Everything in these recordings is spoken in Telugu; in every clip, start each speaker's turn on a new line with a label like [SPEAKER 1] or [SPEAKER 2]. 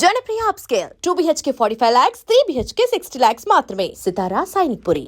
[SPEAKER 1] Janapriya upscale two BHK forty five lakhs three BHK sixty lakhs మాత్రమే. సితారా సైనిక్ పురి.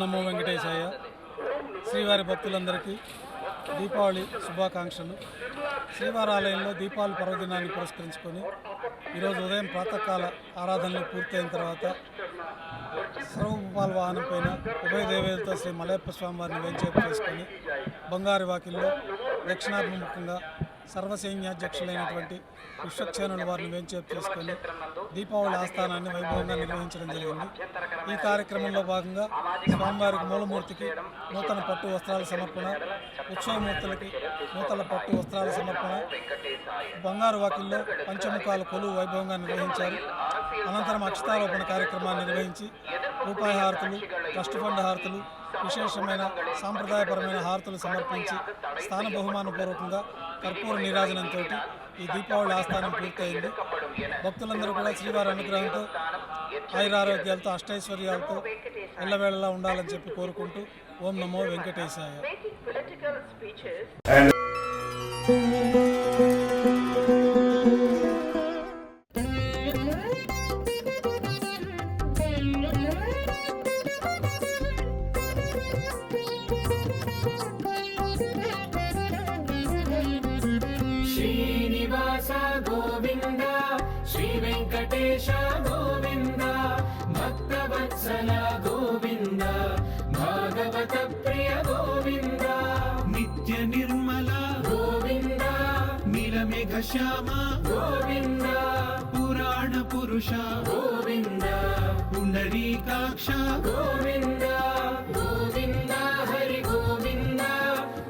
[SPEAKER 2] నమో వెంకటేశాయ. శ్రీవారి భక్తులందరికీ దీపావళి శుభాకాంక్షలు. శ్రీవారి ఆలయంలో దీపావళి పర్వదినాన్ని పురస్కరించుకొని ఈరోజు ఉదయం ప్రాతకాల ఆరాధనలు పూర్తయిన తర్వాత సర్వభూపాల వాహనం పైన ఉభయ దేవేలతో శ్రీ మలయప్ప స్వామివారిని వేంచేపు చేసుకొని బంగారు వాకిల్లో దక్షిణాభిముఖంగా సర్వసైన్యాధ్యక్షులైనటువంటి విశ్వక్షేణుల వారిని వేంచేపు చేసుకొని దీపావళి ఆస్థానాన్ని వైభవంగా నిర్వహించడం జరిగింది. ఈ కార్యక్రమంలో భాగంగా స్వామివారికి మూలమూర్తికి నూతన పట్టు వస్త్రాల సమర్పణ ఉత్సవమూర్తులకి నూతన పట్టు వస్త్రాల సమర్పణ బంగారు వాకిల్లో పంచముఖాల కొలువు వైభవంగా నిర్వహించారు. అనంతరం అక్షతారోపణ కార్యక్రమాన్ని నిర్వహించి రూపాయి హారతులు ట్రస్ట్ ఫండ్ హారతులు విశేషమైన సాంప్రదాయపరమైన హారతులు సమర్పించి స్థాన బహుమానపూర్వకంగా కర్పూర నీరాజనంతో ఈ దీపావళి ఆస్థానం పూర్తయింది. భక్తులందరూ కూడా శ్రీవారి అనుగ్రహంతో ఆయురారోగ్యాలతో అష్టైశ్వర్యాలతో ఎల్లవేళలా ఉండాలని చెప్పి కోరుకుంటూ ఓం నమో వెంకటేశాయ.
[SPEAKER 3] నిర్మల గోవింద నీలమేఘ శ్యామ గోవింద పురాణ పురుష గోవింద పుండరీకాక్ష గోవింద గోవింద హరి గోవింద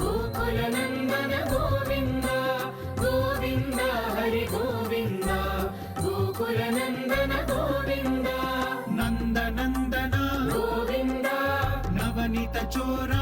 [SPEAKER 3] గోకుల నందన గోవింద గోవింద హరి గోవింద గోకుల నందన గోవింద నందనందన గోవింద నవనిత చోరా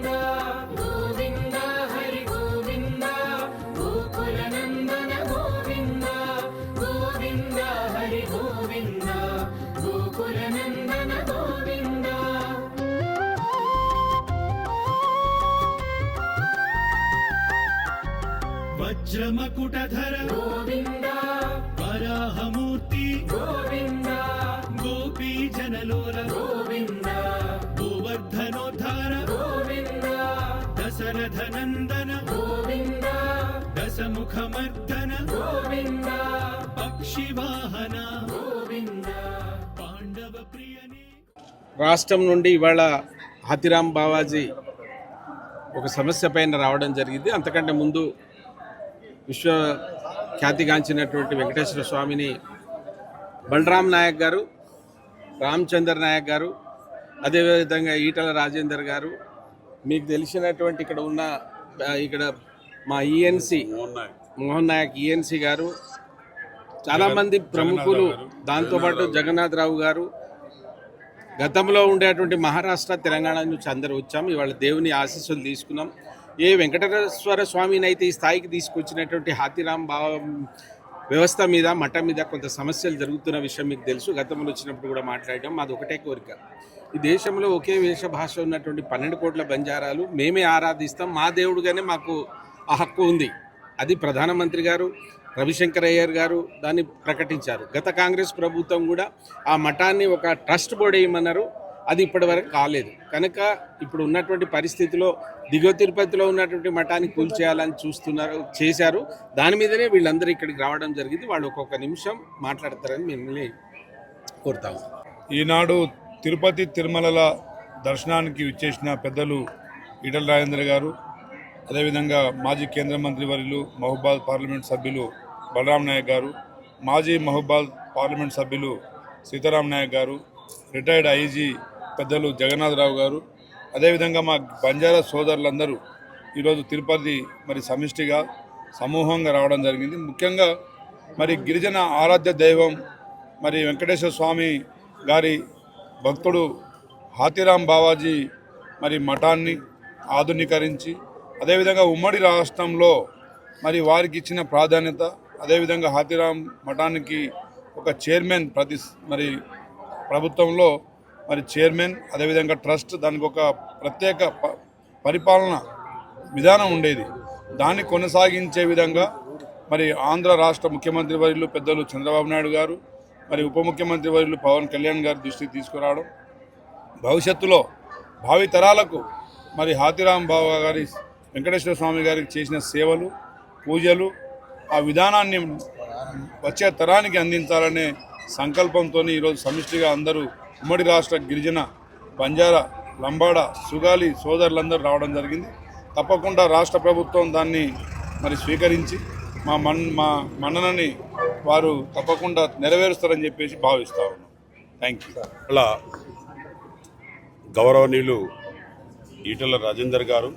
[SPEAKER 3] వజ్రమకుటధర గోవింద వరాహమూర్తి గోవింద గోపీ జనలోల గోవింద గోవర్ధనోద్ధార గోవింద దశరథ నందన గోవింద దశముఖమర్దన గోవింద పక్షివాహన గోవింద. పాండవ ప్రియనే
[SPEAKER 4] రాష్ట్రం నుండి ఇవాళ హతిరాం బావాజీ ఒక సమస్య పైన రావడం జరిగింది. అంతకంటే ముందు విశ్వ ఖ్యాతిగాంచినటువంటి వెంకటేశ్వర స్వామిని బలరాం నాయక్ గారు రామచంద్ర నాయక్ గారు అదేవిధంగా ఈటల రాజేందర్ గారు మీకు తెలిసినటువంటి ఇక్కడ ఉన్న ఇక్కడ మా ఈఎన్సి మోహన్ నాయక్. ఈఎన్సి గారు చాలామంది ప్రముఖులు దాంతోపాటు జగన్నాథ్ రావు గారు. గతంలో ఉండేటువంటి మహారాష్ట్ర తెలంగాణ నుంచి అందరూ వచ్చాం ఇవాళ దేవుని ఆశీస్సులు తీసుకున్నాం. ఏ వెంకటేశ్వర స్వామిని అయితే ఈ స్థాయికి తీసుకొచ్చినటువంటి హాతిరామ్ బావ వ్యవస్థ మీద మఠం మీద కొంత సమస్యలు జరుగుతున్న విషయం మీకు తెలుసు. గతంలో వచ్చినప్పుడు కూడా మాట్లాడడం మాది ఒకటే కోరిక. ఈ దేశంలో ఒకే వేష భాష ఉన్నటువంటి పన్నెండు కోట్ల బంజారాలు మేమే ఆరాధిస్తాం. మా దేవుడుగానే మాకు ఆ హక్కు ఉంది. అది ప్రధానమంత్రి గారు రవిశంకర్ అయ్యర్ గారు దాన్ని ప్రకటించారు. గత కాంగ్రెస్ ప్రభుత్వం కూడా ఆ మఠాన్ని ఒక ట్రస్ట్ బోర్డు వేయమన్నారు. అది ఇప్పటివరకు కాలేదు. కనుక ఇప్పుడు ఉన్నటువంటి పరిస్థితిలో దిగువ తిరుపతిలో ఉన్నటువంటి మఠాన్ని కూల్చేయాలని చూస్తున్నారు చేశారు. దాని మీదనే వీళ్ళందరూ ఇక్కడికి రావడం జరిగింది. వాళ్ళు ఒక్కొక్క నిమిషం మాట్లాడతారని మిమ్మల్ని కోరుతాము.
[SPEAKER 5] ఈనాడు తిరుపతి తిరుమలల దర్శనానికి విచ్చేసిన పెద్దలు ఈటల రాజేంద్ర గారు అదేవిధంగా మాజీ కేంద్ర మంత్రి వర్యులు మహబాద్ పార్లమెంట్ సభ్యులు బలరాం నాయక్ గారు మాజీ మహబాద్ పార్లమెంట్ సభ్యులు సీతారాం నాయక్ గారు రిటైర్డ్ ఐజీ పెద్దలు జగన్నాథరావు గారు. అదేవిధంగా మా బంజారా సోదరులందరూ ఈరోజు తిరుపతి మరి సమిష్టిగా సమూహంగా రావడం జరిగింది. ముఖ్యంగా మరి గిరిజన ఆరాధ్య దైవం మరి వెంకటేశ్వర స్వామి గారి భక్తుడు హాతిరామ్ బావాజీ మరి మఠాన్ని ఆధునీకరించి అదేవిధంగా ఉమ్మడి రాష్ట్రంలో మరి వారికి ఇచ్చిన ప్రాధాన్యత అదేవిధంగా హాతిరామ్ మఠానికి ఒక చైర్మన్ ప్రతి మరి ప్రభుత్వంలో మరి చైర్మన్ అదేవిధంగా ట్రస్ట్ దానికి ఒక ప్రత్యేక ప- పరిపాలన విధానం ఉండేది. దాన్ని కొనసాగించే విధంగా మరి ఆంధ్ర రాష్ట్ర ముఖ్యమంత్రి వర్యులు పెద్దలు చంద్రబాబు నాయుడు గారు మరి ఉప ముఖ్యమంత్రి వర్యులు పవన్ కళ్యాణ్ గారి దృష్టికి తీసుకురావడం భవిష్యత్తులో భావి తరాలకు మరి హాతిరామ్ బాబా గారి వెంకటేశ్వర స్వామి గారికి చేసిన సేవలు పూజలు ఆ విధానాన్ని వచ్చే తరానికి అందించాలనే సంకల్పంతో ఈరోజు సమిష్టిగా అందరూ ఉమ్మడి రాష్ట్ర గిరిజన బంజారా లంబాడ సుగాలి సోదరులందరూ రావడం జరిగింది. తప్పకుండా రాష్ట్ర ప్రభుత్వం దాన్ని మరి స్వీకరించి మా మన్ మా మన్ననని వారు తప్పకుండా నెరవేరుస్తారని చెప్పేసి భావిస్తా ఉన్నాం. థ్యాంక్ యూ
[SPEAKER 6] అలా గౌరవనీయులు ఈటల రాజేందర్ గారు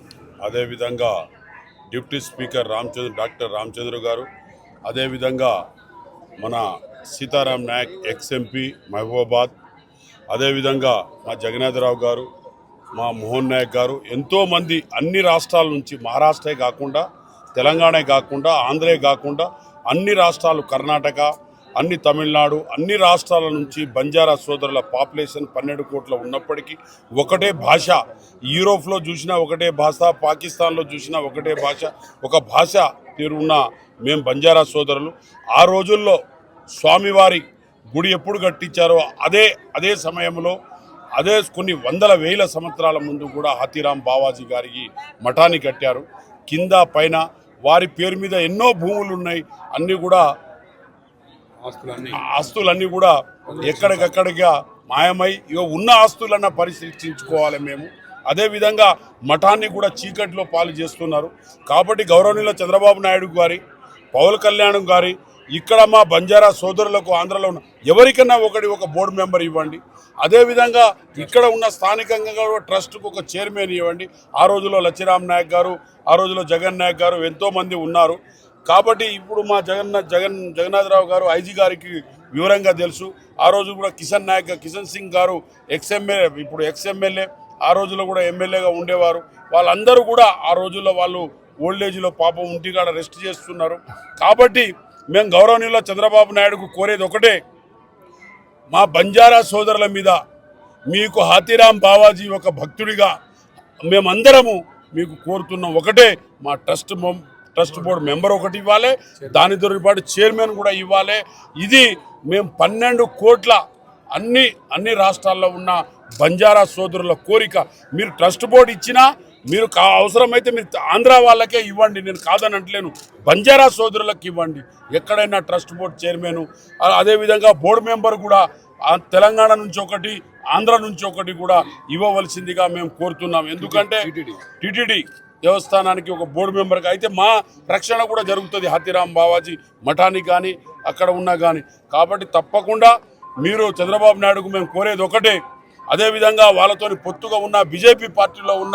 [SPEAKER 6] అదేవిధంగా deputy speaker Ramachandra doctor Ramachandra garu అదేవిధంగా మన సీతారాం నాయక్ ఎక్స్ ఎంపీ మహబూబాబాద్. అదేవిధంగా మా జగన్నాథరావు గారు మా మోహన్ నాయక్ గారు ఎంతోమంది అన్ని రాష్ట్రాల నుంచి మహారాష్ట్రే కాకుండా తెలంగాణ కాకుండా ఆంధ్రే కాకుండా అన్ని రాష్ట్రాలు కర్ణాటక అన్ని తమిళనాడు అన్ని రాష్ట్రాల నుంచి బంజారా సోదరుల పాపులేషన్ పన్నెండు కోట్ల ఉన్నప్పటికీ ఒకటే భాష. యూరోప్లో చూసినా ఒకటే భాష పాకిస్తాన్లో చూసినా ఒకటే భాష ఒక భాష పేరు ఉన్న మేము బంజారా సోదరులు. ఆ రోజుల్లో స్వామివారి గుడి ఎప్పుడు కట్టించారో అదే అదే సమయంలో అదే కొన్ని వందల వేల సంవత్సరాల ముందు కూడా హాతీరాం బావాజీ గారికి మఠాన్ని కట్టారు. కింద పైన వారి పేరు మీద ఎన్నో భూములు ఉన్నాయి. అన్నీ కూడా ఆస్తులన్నీ. కూడా ఎక్కడికక్కడిగా మాయమై ఇక ఉన్న ఆస్తులన్న పరిశీలించుకోవాలి మేము. అదేవిధంగా మఠాన్ని కూడా చీకటిలో పాలు చేస్తున్నారు. కాబట్టి గౌరవనీయుల చంద్రబాబు నాయుడు గారి పవన్ కళ్యాణ్ గారి ఇక్కడ మా బంజారా సోదరులకు ఆంధ్రలో ఉన్న ఎవరికైనా ఒకటి ఒక బోర్డు మెంబర్ ఇవ్వండి. అదేవిధంగా ఇక్కడ ఉన్న స్థానికంగా కూడా ట్రస్ట్కు ఒక చైర్మన్ ఇవ్వండి. ఆ రోజులో లచ్చిరామ్ నాయక్ గారు ఆ రోజులో జగన్ నాయక్ గారు ఎంతోమంది ఉన్నారు. కాబట్టి ఇప్పుడు మా జగన్న జగన్ జగన్నాథరావు గారు ఐజీ గారికి వివరంగా తెలుసు. ఆ రోజు కూడా కిషన్ నాయక్ కిషన్ సింగ్ గారు ఎక్స్ఎమ్మెల్యే ఇప్పుడు ఎక్స్ఎమ్మెల్యే ఆ రోజుల్లో కూడా ఎమ్మెల్యేగా ఉండేవారు. వాళ్ళందరూ కూడా ఆ రోజుల్లో వాళ్ళు ఓల్డేజ్లో పాపం ఇంటికాడ రెస్ట్ చేస్తున్నారు. కాబట్టి మేము గౌరవనీయుల చంద్రబాబు నాయుడుకు కోరేది ఒకటే మా బంజారా సోదరుల మీద మీకు హాతీరామ్ బావాజీ ఒక భక్తుడిగా మేమందరము మీకు కోరుతున్నాం ఒకటే మా ట్రస్ట్ ట్రస్ట్ బోర్డు మెంబర్ ఒకటి ఇవ్వాలి దానితో పాటు చైర్మన్ కూడా ఇవ్వాలి. ఇది మేము పన్నెండు కోట్ల అన్ని అన్ని రాష్ట్రాల్లో ఉన్న బంజారా సోదరుల కోరిక. మీరు ట్రస్ట్ బోర్డు ఇచ్చినా మీరు కా అవసరమైతే మీరు ఆంధ్ర వాళ్ళకే ఇవ్వండి. నేను కాదని అంటలేను. బంజారా సోదరులకు ఇవ్వండి. ఎక్కడైనా ట్రస్ట్ బోర్డు చైర్మన్ అదేవిధంగా బోర్డు మెంబర్ కూడా తెలంగాణ నుంచి ఒకటి ఆంధ్ర నుంచి ఒకటి కూడా ఇవ్వవలసిందిగా మేము కోరుతున్నాం. ఎందుకంటే టిటిడి దేవస్థానానికి ఒక బోర్డు మెంబర్గా అయితే మా రక్షణ కూడా జరుగుతుంది. హతిరాం బావాజీ మఠానికి కానీ అక్కడ ఉన్నా కానీ. కాబట్టి తప్పకుండా మీరు చంద్రబాబు నాయుడుకు మేము కోరేది ఒకటే. అదేవిధంగా వాళ్ళతోని పొత్తుగా ఉన్న బీజేపీ పార్టీలో ఉన్న